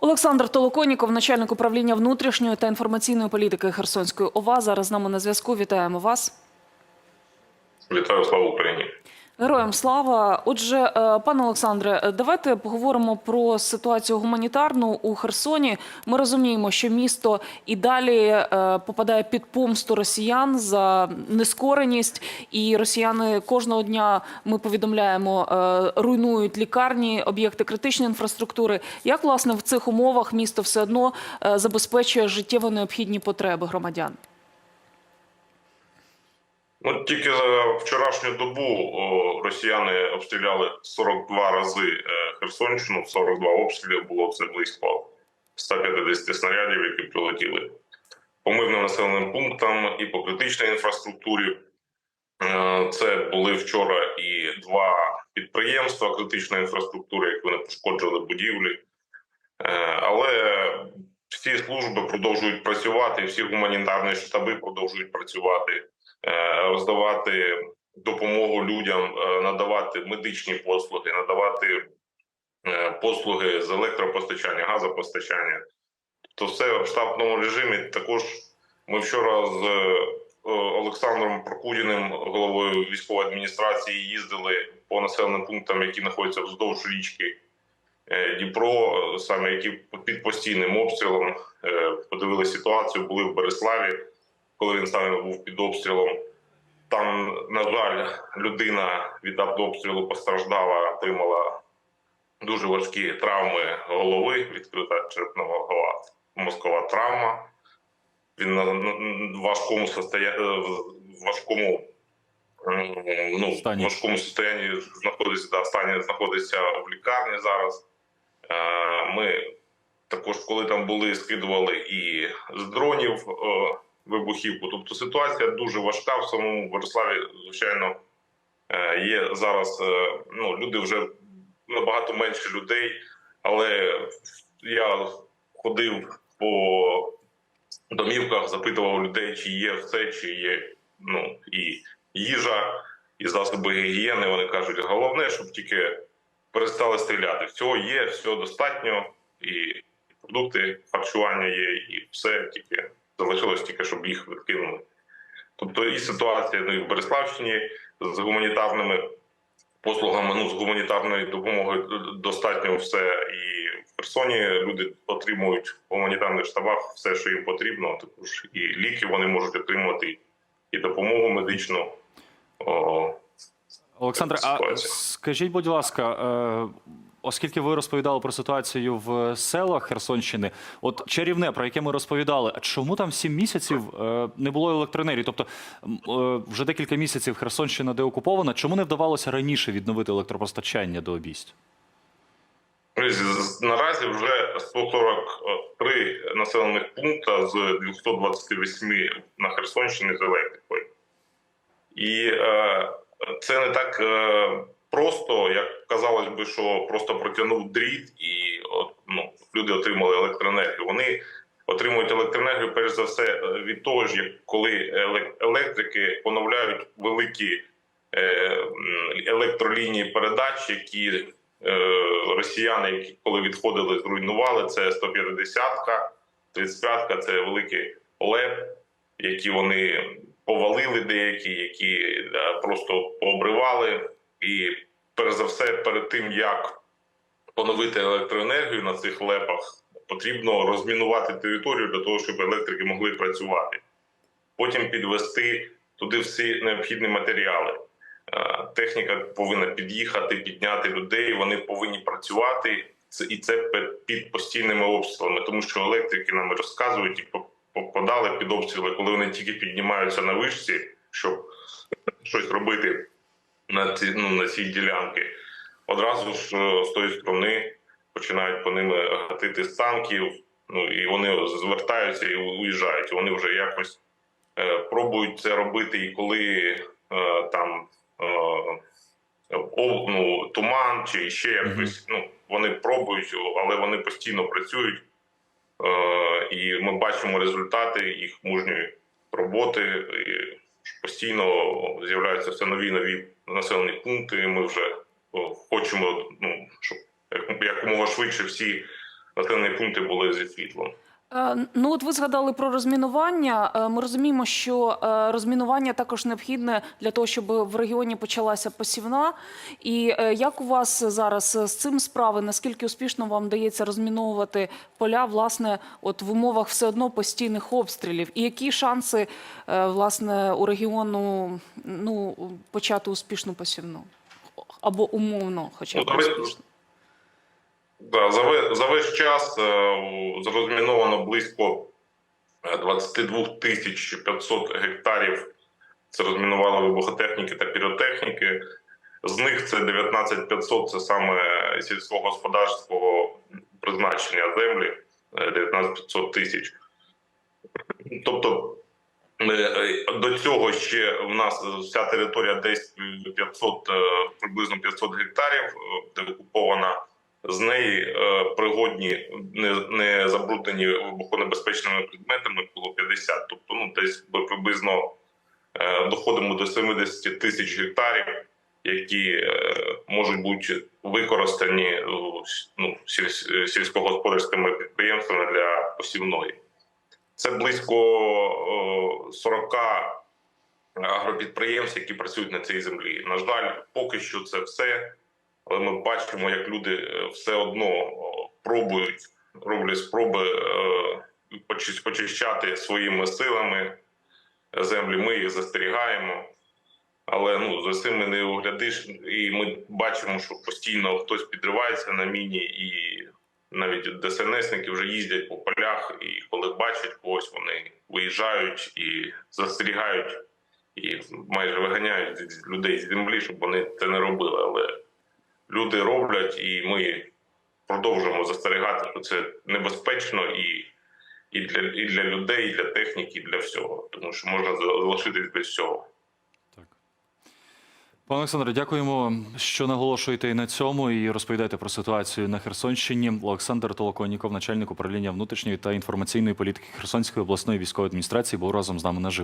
Олександр Толоконіков, начальник управління внутрішньої та інформаційної політики Херсонської ОВА. Зараз з нами на зв'язку. Вітаємо вас. Вітаю, слава Україні. Героям слава. Отже, е, пане Олександре, е, давайте поговоримо про ситуацію гуманітарну у Херсоні. Ми розуміємо, що місто і далі е, попадає під помсту росіян за нескореність, і росіяни кожного дня ми повідомляємо, руйнують лікарні, об'єкти критичної інфраструктури. Як власне в цих умовах місто все одно забезпечує життєво необхідні потреби громадян? Ну тільки за вчорашню добу росіяни обстріляли 42 рази е, Херсонщину, 42 обстріли було це близько 150 снарядів, які прилетіли по мирним населеним пунктам і по критичній інфраструктурі. Е, Це були вчора і два підприємства критичної інфраструктури, як вони пошкоджили будівлі. Е, Але всі служби продовжують працювати, всі гуманітарні штаби продовжують працювати, роздавати допомогу людям, е, надавати медичні послуги, надавати е, послуги з електропостачання, газопостачання. То все в штатному режимі. Також ми вчора з е, Олександром Прокудіним, головою військової адміністрації, їздили по населеним пунктам, які знаходяться вздовж річки е, Дніпро, е, саме які під постійним обстрілом. Е, Подивили ситуацію, були в Береславі, коли він саме був під обстрілом. Там, на жаль, людина від обстрілу постраждала, отримала дуже важкі травми голови, відкрита черепного голова, мозкова травма. Він на важкому состоя... е, в важкому ну, Стані. важкому состоянні знаходиться да, стані знаходиться в лікарні зараз. Е, Ми також, коли там були, скидували і з дронів е, вибухівку. Тобто ситуація дуже важка в самому Бориславі. Звичайно, е, є зараз. е, Ну люди вже набагато менше людей, але я ходив по домівках, запитував людей, чи є все, чи є ну і їжа, і засоби гігієни. Вони кажуть, головне, щоб тільки перестали стріляти. Всього є, всього достатньо, і продукти харчування є, і все тільки залишилось тільки, щоб їх відкинули. Тобто і ситуація ну, і в Береславщині з гуманітарними послугами, ну з гуманітарною допомогою достатньо все. І в Херсоні люди отримують в гуманітарних штабах все, що їм потрібно. Також і ліки вони можуть отримувати, і допомогу медичну. Олександре, а скажіть, будь ласка, е, оскільки ви розповідали про ситуацію в селах Херсонщини, от чарівне, про яке ми розповідали, чому там сім місяців е, не було електроенергії? Тобто е, вже декілька місяців Херсонщина деокупована. Чому не вдавалося раніше відновити електропостачання до обійсть? З- Наразі вже 143 населених пункта з 228 на Херсонщині з електрикою. І е, це не так е, просто, як казалось би, що просто протягнув дріт і от, ну, люди отримали електроенергію. Вони отримують електроенергію, перш за все, е, від того ж, як коли еле- електрики поновляють великі е, електролінії передач, які росіяни, які коли відходили, зруйнували. Це 150-ка, 35-ка, це великий ЛЕП, які вони повалили деякі, які просто пообривали. І перш за все, перед тим як поновити електроенергію на цих лепах, потрібно розмінувати територію для того, щоб електрики могли працювати. Потім підвести туди всі необхідні матеріали. Е, Техніка повинна під'їхати, підняти людей. Вони повинні працювати. І це під постійними обстрілами, тому що електрики нам розказують і попадали під обстріли, коли вони тільки піднімаються на вишці, щоб щось робити на ці ну на цій ділянки. Одразу ж е, з тої сторони починають по ними гатити з танків. Ну і вони звертаються і уїжджають. Вони вже якось е, пробують це робити, і коли е, там е, о, ну, туман чи ще якось. Ну вони пробують, але вони постійно працюють, і ми бачимо результати їх мужньої роботи. І постійно з'являються все нові нові населені пункти. Ми вже хочемо, ну щоб як- якомога швидше всі населені пункти були зі світлом. Е, Ну, от ви згадали про розмінування. Е, Ми розуміємо, що е, розмінування також необхідне для того, щоб в регіоні почалася посівна. І як у вас зараз з цим справи? Наскільки успішно вам вдається розміновувати поля, власне, от в умовах все одно постійних обстрілів? І які шанси власне у регіону ну почати успішну посівну? Або умовно, хоча б Ну, успішно? Да, за, за весь час е, зрозміновано близько е, 22 тисяч 500 гектарів. Це розмінували вибухотехніки та піротехніки. З них це 19 500 – це саме сільськогосподарського призначення землі, е, 19 500 тисяч. Тобто е, е, до цього ще в нас вся територія десь 500, е, приблизно 500 гектарів, е, де окупована з неї е, пригодні не, не забруднені вибухонебезпечними предметами було 50. Тобто, ну десь приблизно е, доходимо до 70 тисяч гектарів, які е, можуть бути використані ну, сільськогосподарськими підприємствами для посівної. Це близько е, 40 агропідприємств, які працюють на цій землі. На жаль, поки що це все. Але ми бачимо, як люди е, все одно пробують, роблять спроби е, почищати своїми силами землі. Ми їх застерігаємо. Але ну за цим не оглядиш, і ми бачимо, що постійно хтось підривається на міні, і навіть ДСНСники вже їздять по полях, і коли бачать когось, вони виїжджають і застерігають, і майже виганяють людей з землі, щоб вони це не робили. Але люди роблять, і ми продовжуємо застерігати, що це небезпечно і, і, для, і для людей, і для техніки, і для всього, тому що можна залишитись без всього. Пане Олександре, дякуємо, що наголошуєте і на цьому і розповідаєте про ситуацію на Херсонщині. Олександр Толоконніков, начальник управління внутрішньої та інформаційної політики Херсонської обласної військової адміністрації, був разом з нами наживо.